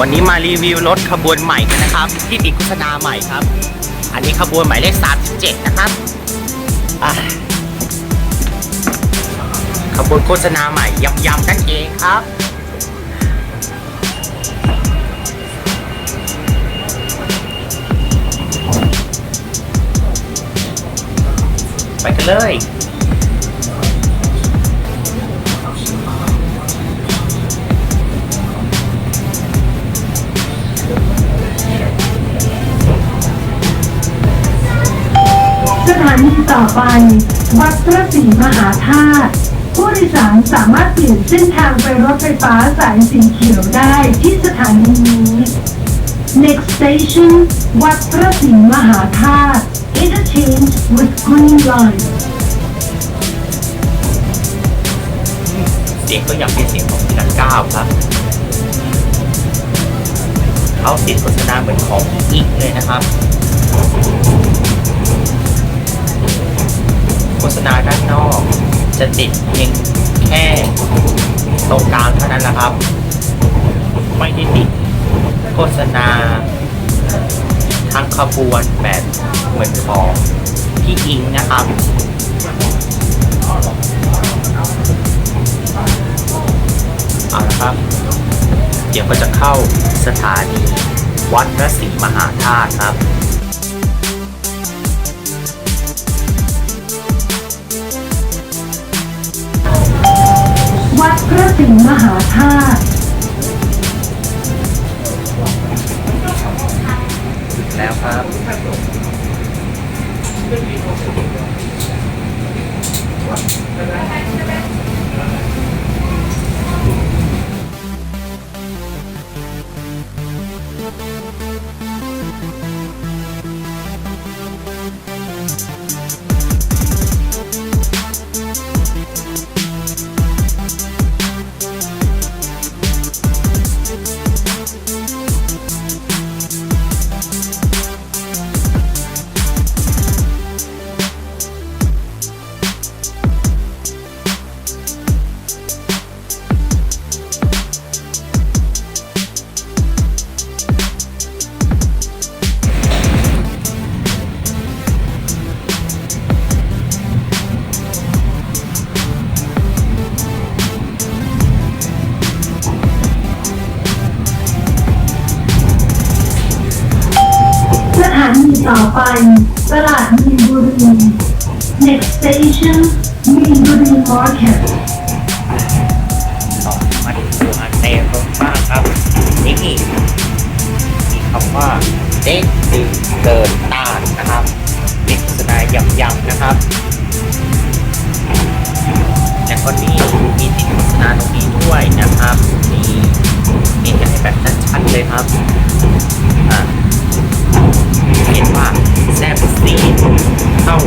วันนี้มารีวิวรถขบวนใหม่กันนะครับ ที่ติดโฆษณาใหม่ครับ อันนี้ขบวนหมายเลข 37 นะครับขบวนโฆษณาใหม่ยำๆนั่นเองครับไปกันเลย ต่อไป วัดพระศรีมหาธาตุผู้โดยสารสามารถเปลี่ยนเส้นทางไปรถไฟฟ้าสายสีเขียวได้ที่สถานีนี้ Next station วัดพระศรีมหาธาตุ Interchange with Green Line เสียงก็ยังเป็นเสียงของพี่นันก้าวครับเขาติดโฆษณาเหมือนของอีกเลยนะครับ ฆษณาด้านนอก จะติดเพียงแค่ตรงกลางเท่านั้นแหละครับ ไม่ได้ติดโฆษณาทางขบวนแบบเหมือนของพี่อิงนะครับเอาละครับ เดี๋ยวก็จะเข้าสถานีวัดพระศรีมหาธาตุครับ วัดพระสิงห์มหาธาตุแล้วครับส ต่อไป ตลาดมีนบุรี Next station มีนบุรี Market ต่อมาที่ตัวอันเต้รถบ้างครับ นี่มีคำว่าเด็กดึงเกินตานนะครับนี่โฆษณายำๆนะครับแล้วก็นี่มีติด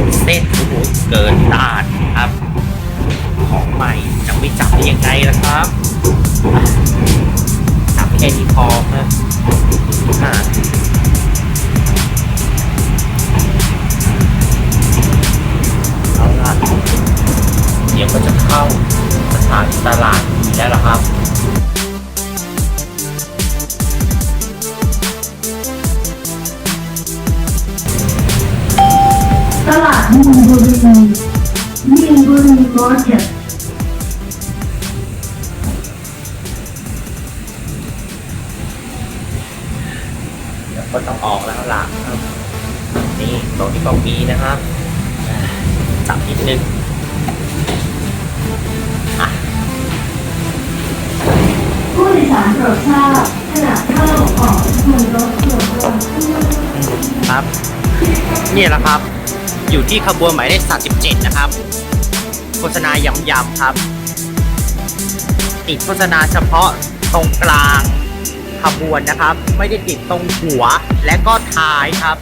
ื่นเต้นโอ้โหเกินต้านครับ ของใหม่จะไม่จับได้ยังไงล่ะครับจับแค่นี้พอครับ ตลาดมีนบุรีมีนบุรี Market เดี๋ยวก็ต้องออกแล้วล่ะครับนี่ตรงที่กองมีนะครับอ่าจับนิดนึงอะผู้โดยสารโปรดทราบขณะเข้าออกบนรถส่วนรวมครับนี่แหละครับ อยู่ที่ขบวนหมายเลข 37 นะครับ โฆษณาย้ำๆครับ ติดโฆษณาเฉพาะตรงกลางขบวนนะครับ ไม่ได้ติดตรงหัวและก็ท้ายครับ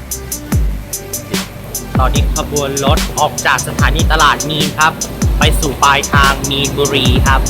ตอนนี้ขบวนรถออกจากสถานีตลาดมีนครับ ไปสู่ปลายทางมีนบุรีครับ